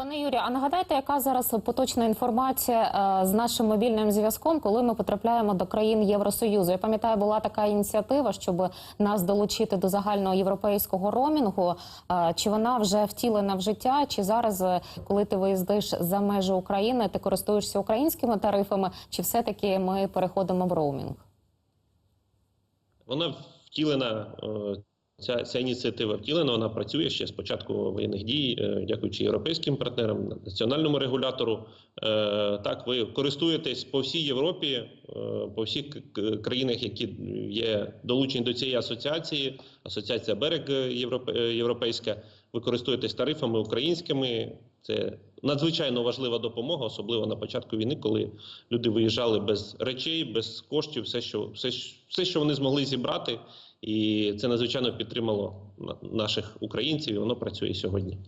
Пане Юрію, а нагадайте, яка зараз поточна інформація е, з нашим мобільним зв'язком, коли ми потрапляємо до країн Євросоюзу? Я пам'ятаю, була така ініціатива, щоб нас долучити до загального європейського ромінгу. Е, Чи вона вже втілена в життя? Чи зараз, е, коли ти виїздиш за межі України, ти користуєшся українськими тарифами? Чи все-таки ми переходимо в роумінг? Вона втілена. Ця, ця ініціатива втілена, вона працює ще з початку воєнних дій, е, дякуючи європейським партнерам, національному регулятору. Е, Так, ви користуєтесь по всій Європі, е, по всіх країнах, які є долучені до цієї асоціації. Асоціація Берег Європе- Європейська. Ви користуєтесь тарифами українськими. Це надзвичайно важлива допомога, особливо на початку війни, коли люди виїжджали без речей, без коштів, все, що все, все, що вони змогли зібрати. І це надзвичайно підтримало на- наших українців, і воно працює сьогодні.